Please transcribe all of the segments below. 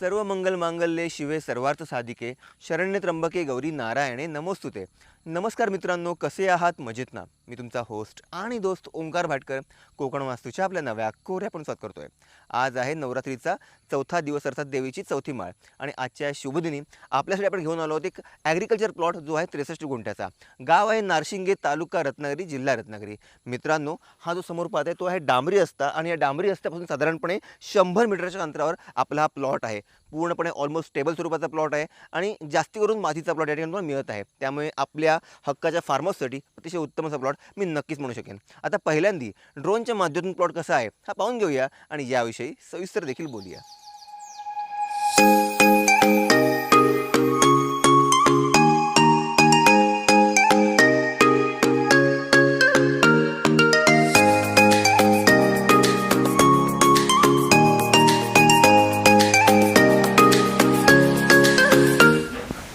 सर्व मंगल मांगल्ये शिवे सर्वार्थ साधिके शरण्य त्र्यंबके गौरी नारायणे नमोस्तुते. नमस्कार मित्रांनो कसे आहात? मजेत ना? मी तुमचा होस्ट आणि दोस्त ओंकार भाटकर कोकण वास्तूच्या आपल्या नव्या कोऱ्या पण स्वागत करतोय. आज आहे नवरात्रीचा चौथा दिवस अर्थात देवीची चौथी माळ. आणि आजच्या शुभदिनी आपल्यासाठी आपण घेऊन आलो आहोत एक ॲग्रिकल्चर प्लॉट जो आहे त्रेसष्ट गुंठ्याचा. गाव आहे नारशिंगे तालुका रत्नागिरी जिल्हा रत्नागिरी. मित्रांनो हा जो समोर पाहताय तो आहे डांबरी रस्ता. आणि या डांबरी रस्त्यापासून साधारणपणे शंभर मीटरच्या अंतरावर आपला हा प्लॉट आहे. पूर्णपणे ऑलमोस्ट स्टेबल स्वरूपाचा प्लॉट आहे आणि जास्ती करून मातीचा प्लॉट या ठिकाणी तुम्हाला मिळत आहे. त्यामुळे आपल्या हक्काच्या फार्मर्ससाठी अतिशय उत्तम असा प्लॉट मी नक्कीच म्हणू शकेन. आता पहिल्यांदी ड्रोनच्या माध्यमातून प्लॉट कसा आहे हा पाहून घेऊया आणि याविषयी सविस्तर देखील बोलूया.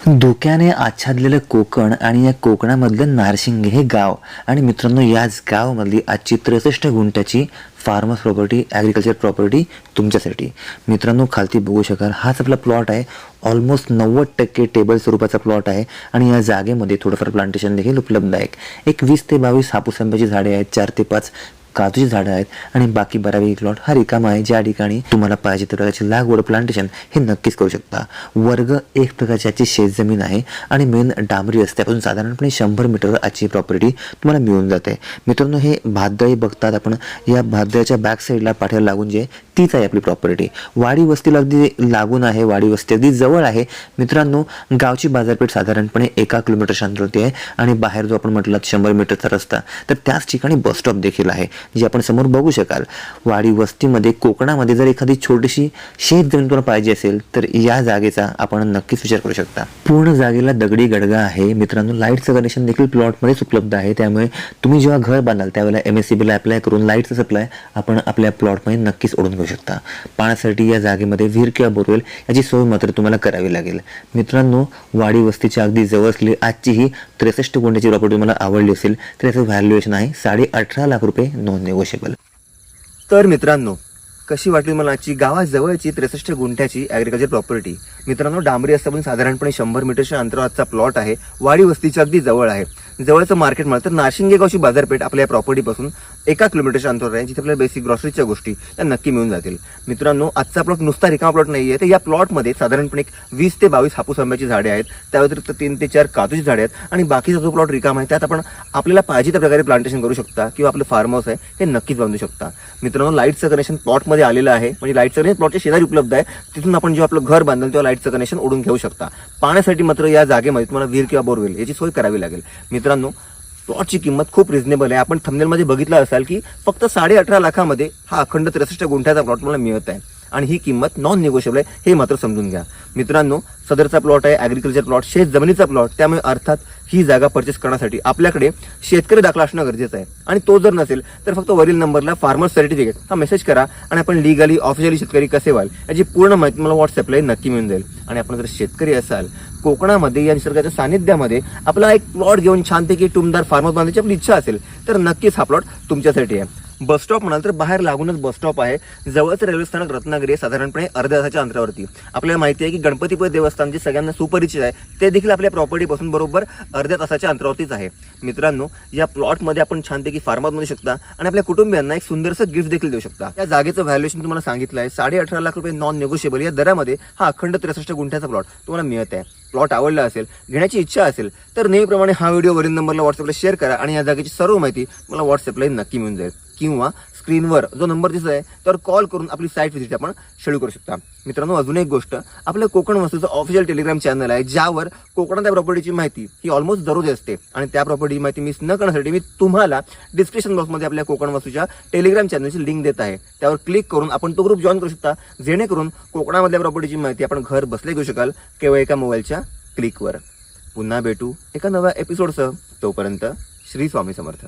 धुक्याने आच्छादलेलं कोकण आणि या कोकणामधलं नारशिंगे हे गाव. आणि मित्रांनो याच गावामधली आजची त्रेसष्ट गुंठ्याची फार्मर्स प्रॉपर्टी ॲग्रिकल्चर प्रॉपर्टी तुमच्यासाठी. मित्रांनो खालती बघू शकाल. हाच आपला प्लॉट आहे. ऑलमोस्ट नव्वद टक्के टेबल स्वरूपाचा प्लॉट आहे. आणि या जागेमध्ये थोडंफार प्लांटेशन देखील उपलब्ध आहे. एक वीस ते बावीस हापूस आंब्याची झाडे आहेत. चार ते पाच काजूची झाडं आहेत आणि बाकी बऱ्यापैकी प्लॉट हा रिकामा आहे. ज्या ठिकाणी तुम्हाला पाहिजे त्या प्रकारची लागवड प्लांटेशन हे नक्कीच करू शकता. वर्ग एक प्रकारची आजची शेतजमीन आहे आणि मेन डांबरी रस्त्यापासून साधारणपणे शंभर मीटर आजची प्रॉपर्टी तुम्हाला मिळून जाते. मित्रांनो हे भातदळी बघतात आपण. या भातदळीच्या बॅक साईडला पाठीला लागून जे तीच आहे आपली प्रॉपर्टी वाडी वस्तीला अगदी लागून आहे. वाडी वस्ती अगदी जवळ आहे. मित्रांनो गावची बाजारपेठ साधारणपणे एका किलोमीटर अंतरावरती आहे आणि बाहेर जो आपण म्हटलं शंभर मीटरचा रस्ता तर त्याच ठिकाणी बस स्टॉप देखील आहे. जी आपण समोर बघू शकाल. वाडी वस्तीमध्ये कोकणामध्ये जर एखादी छोटीशी शेत जमीन तुम्हाला पाहिजे असेल तर या जागेचा आपण नक्कीच विचार करू शकता. पूर्ण जागेला दगडी गडगा आहे. मित्रांनो लाईटचं कनेक्शन देखील प्लॉटमध्येच उपलब्ध आहे. त्यामुळे तुम्ही जेव्हा घर बांधाल त्यावेळेला एम एस सी बीला अप्लाय करून लाईटचं सप्लाय आपण आपल्या प्लॉटमध्ये नक्कीच ओढून घेऊ शकता. पाण्यासाठी या जागेमध्ये विहीर किंवा बोरवेल याची सोय मात्र तुम्हाला करावी लागेल. मित्रांनो वाडी वस्तीच्या अगदी जवळ असलेली आजची ही त्रेसष्ट गुंड्याची प्रॉपर्टी तुम्हाला आवडली असेल तर याचं व्हॅल्युएशन आहे साडे अठरा लाख रुपये नॉन निगोशिएबल तर मित्रांनो कशी वाटली मला आजची गावाजवळची त्रेसष्ट गुंठ्याची ॲग्रिकल्चर प्रॉपर्टी मित्रांनो डांबरी असताना साधारणपणे शंभर मीटरच्या अंतरावरचा प्लॉट आहे. वाडी वस्तीच्या अगदी जवळ आहे. जवळचं मार्केट म्हणलं तर नाशिंगेगावची बाजारपेठ आपल्या या प्रॉपर्टीपासून एका किलोमीटरच्या अंतरावर आहे जिथे आपल्याला बेसिक ग्रॉसरीच्या गोष्टी त्या नक्की मिळून जातील. मित्रांनो आजचा प्लॉट नुसता रिकामा प्लॉट नाही आहे तर या प्लॉटमध्ये साधारणपणे एक वीस ते बावीस हापूस आंब्याची झाडे आहेत. त्या व्यतिरिक्त तीन ते चार काजूची झाडे आहेत. आणि बाकीचा जो प्लॉट रिकामा आहे त्यात आपण आपल्याला पाहिजे त्या प्रकारे प्लांटेशन करू शकता किंवा आपलं फार्म हाऊस आहे हे नक्कीच बांधू शकता. मित्रांनो लाईटचं कनेक्शन प्लॉटमध्ये आलेलं आहे. म्हणजे लाईटचं कनेक्शन प्लॉटच्या शेजारी उपलब्ध आहे. तिथून आपण जेव्हा आपलं घर बांधाल तेव्हा लाईटचं कनेक्शन ओढून घेऊ शकता. पाण्यासाठी मात्र या जागेमध्ये तुम्हाला विहीर किंवा बोरवेल याची सोय करावी लागेल. मित्रांनो प्लॉटची किंमत खूप रिझनेबल आहे. आपण थंबनेलमध्ये बघितलं असाल की फक्त साडे अठरा लाखामध्ये हा अखंड त्रेसष्ट गुंठ्याचा प्लॉट मला मिळत आहे. आणि ही किंमत नॉन निगोशिएबल आहे हे मात्र समजून घ्या. मित्रांनो सदरचा प्लॉट आहे ॲग्रिकल्चर प्लॉट शेत जमिनीचा प्लॉट त्यामुळे अर्थात ही जागा परचेस करण्यासाठी आपल्याकडे शेतकरी दाखला असणं गरजेचं आहे. आणि तो जर नसेल तर फक्त वरील नंबरला फार्मर सर्टिफिकेट हा मेसेज करा आणि आपण लिगली ऑफिशियली शेतकरी कसे व्हाल याची पूर्ण माहिती मला व्हॉट्सअपला नक्की मिळून जाईल. आणि आपण जर शेतकरी असाल कोकणामध्ये या निसर्गाच्या सानिध्यामध्ये आपला एक प्लॉट घेऊन छानपैकी टुमदार फार्मर बांधायची आपली इच्छा असेल तर नक्कीच हा प्लॉट तुमच्यासाठी आहे. बस स्टॉप म्हणाल तर बाहेर लागूनच बस स्टॉप आहे. जवळचं रेल्वे स्थानक रत्नागिरी आहे साधारणपणे अर्ध्या तासाच्या अंतरावरती. आपल्याला माहिती आहे की गणपतीपुळे देवस्थान जे सगळ्यांना सुपरिचित आहे ते देखील आपल्या प्रॉपर्टीपासून बरोबर अर्ध्या तासाच्या अंतरावरतीच आहे. मित्रांनो या प्लॉटमध्ये आपण छानपैकी फार्मात म्हणू शकता आणि आपल्या कुटुंबियांना एक सुंदरसं गिफ्ट देखील देऊ शकता. या जागेचं व्हॅल्युएशन तुम्हाला सांगितलं आहे. साडे अठरा लाख रुपये नॉन नेगोशिएबल या दरामध्ये हा अखंड त्रेसष्ट गुंठ्याचा प्लॉट तुम्हाला मिळत आहे. प्लॉट आवडला असेल घेण्याची इच्छा असेल तर नेहमीप्रमाणे हा व्हिडिओ वरील नंबरला व्हॉट्सअपला शेअर करा आणि या जागेची सर्व माहिती मला व्हॉट्सअपला नक्की मिळून जाईल. किंवा स्क्रीनवर जो नंबर दिसत आहे त्यावर कॉल करून आपली साईट व्हिजिट आपण शेड्यूल करू शकता. मित्रांनो अजून एक गोष्ट आपल्या कोकण वस्तूचं ऑफिशियल टेलिग्राम चॅनल आहे ज्यावर कोकणातल्या प्रॉपर्टीची माहिती ही ऑलमोस्ट दररोज असते. आणि त्या प्रॉपर्टीची माहिती मिस न करण्यासाठी मी तुम्हाला डिस्क्रिप्शन बॉक्समध्ये आपल्या कोकण वस्तूच्या टेलिग्राम चॅनलची लिंक देत आहे. त्यावर क्लिक करून आपण तो ग्रुप जॉईन करू शकता जेणेकरून कोकणामधल्या प्रॉपर्टीची माहिती आपण घर बसले घेऊ शकाल केवळ एका मोबाईलच्या क्लिकवर पुन्हा भेटू एका नव्या एपिसोडसह तोपर्यंत श्री स्वामी समर्थ.